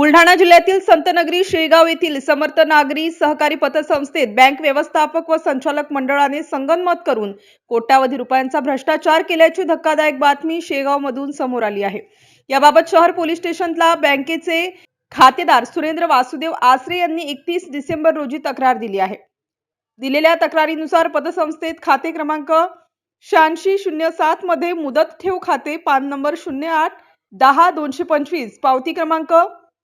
बुलढाणा जिल्ह्यातील संतनगरी शेगाव येथील समर्थ नागरी सहकारी पतसंस्थेत बँक व्यवस्थापक व संचालक मंडळाने संगनमत करून कोट्यावधी रुपयांचा भ्रष्टाचार केल्याची धक्कादायक बातमी शेगावमधून समोर आली आहे. याबाबत शहर पोलीस स्टेशनला बँकेचे खातेदार सुरेंद्र वासुदेव आसरे यांनी एकतीस डिसेंबर रोजी तक्रार दिली आहे. दिलेल्या तक्रारीनुसार पतसंस्थेत खाते क्रमांक शहाऐंशी शून्य सात मध्ये मुदत ठेव खाते पान नंबर शून्य आठ दहा दोनशे पंचवीस पावती क्रमांक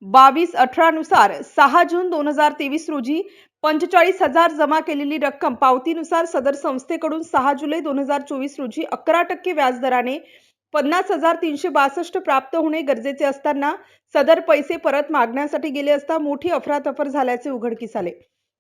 बावीस अठरा नुसार सहा जून दोन हजार तेवीस रोजी पंचेचाळीस हजार जमा केलेली रक्कम पावतीनुसार सदर संस्थेकडून सहा जुलै दोन हजार चोवीस रोजी अकरा टक्के व्याजदराने पन्नास हजार तीनशे बासष्ट प्राप्त होणे गरजेचे असताना सदर पैसे परत मागण्यासाठी गेले असता मोठी अफरातफर झाल्याचे उघडकीस आले.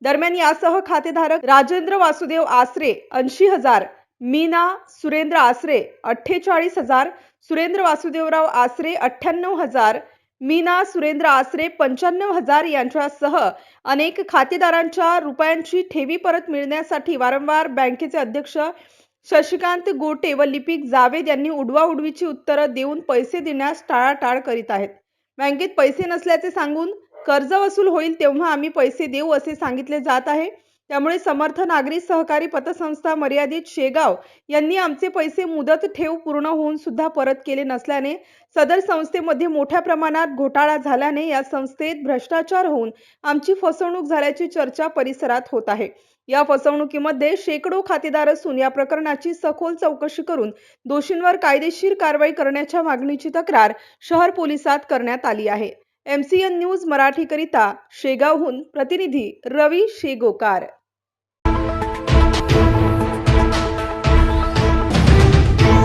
दरम्यान यासह खातेधारक राजेंद्र वासुदेव आसरे ऐंशी हजार मीना सुरेंद्र आसरे अठ्ठेचाळीस हजार सुरेंद्र वासुदेवराव आसरे अठ्ठ्याण्णव हजार मीना सुरेंद्र आसरे पंच्याण्णव हजार यांच्यासह अनेक खातेदारांच्या रुपयांची ठेवी परत मिळण्यासाठी वारंवार बँकेचे अध्यक्ष शशिकांत गोटे व लिपिक जावेद यांनी उडवाउडवीची उत्तरं देऊन पैसे देण्यास टाळाटाळ करीत आहेत. बँकेत पैसे नसल्याचे सांगून कर्ज वसूल होईल तेव्हा आम्ही पैसे देऊ असे सांगितले जात आहे. त्यामुळे समर्थ नागरी सहकारी पतसंस्था मर्यादित शेगाव यांनी आमचे पैसे मुदत ठेव पूर्ण होऊन सुद्धा परत केले नसल्याने सदर संस्थेमध्ये मोठ्या प्रमाणात घोटाळा झाल्याने या संस्थेत भ्रष्टाचार होऊन आमची फसवणूक झाल्याची चर्चा परिसरात होत आहे. या फसवणुकीमध्ये शेकडो खातेदार असून या प्रकरणाची सखोल चौकशी करून दोषींवर कायदेशीर कारवाई करण्याच्या मागणीची तक्रार शहर पोलिसात करण्यात आली आहे. एम सी एन न्यूज मराठीकरिता शेगावहून प्रतिनिधी रवी शेगोकार.